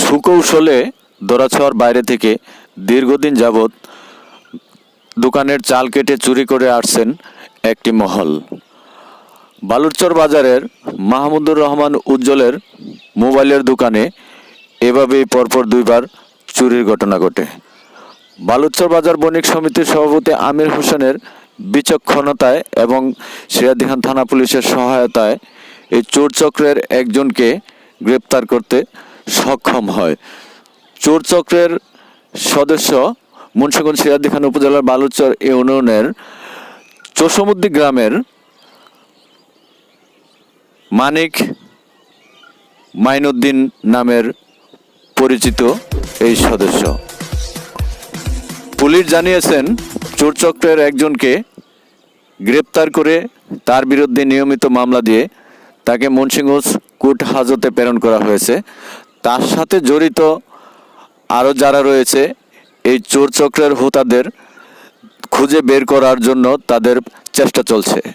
সুকৌশলে দোরাছোয়ার বাইরে থেকে দীর্ঘদিন যাবৎ দোকানের চাল কেটে চুরি করে আসছেন একটি মহল। বালুরচর বাজারের মাহমুদুর রহমান উজ্জ্বলের মোবাইলের দোকানে এভাবেই পরপর দুইবার চুরির ঘটনা ঘটে। বালুচর বাজার বণিক সমিতির সভাপতি আমির হোসেনের বিচক্ষণতায় এবং সিরাদিখান থানা পুলিশের সহায়তায় এই চোর চক্রের একজনকে গ্রেপ্তার করতে সক্ষম হয়। চোর চক্রের সদস্য মুন্সিগঞ্জ সিরাদিখান উপজেলার বালুচর ইউনিয়নের চোসমুদ্দি গ্রামের মানিক মাইনুদ্দিন নামের পরিচিত এই সদস্য। পুলিশ জানিয়েছেন চোরচক্রের একজনকে গ্রেপ্তার করে তার বিরুদ্ধে নিয়মিত মামলা দিয়ে তাকে মুন্সিগঞ্জ কোর্ট হাজতে প্রেরণ করা হয়েছে। তার সাথে জড়িত আরও যারা রয়েছে, এই চোরচক্রের হোতাদের খুঁজে বের করার জন্য তাদের চেষ্টা চলছে।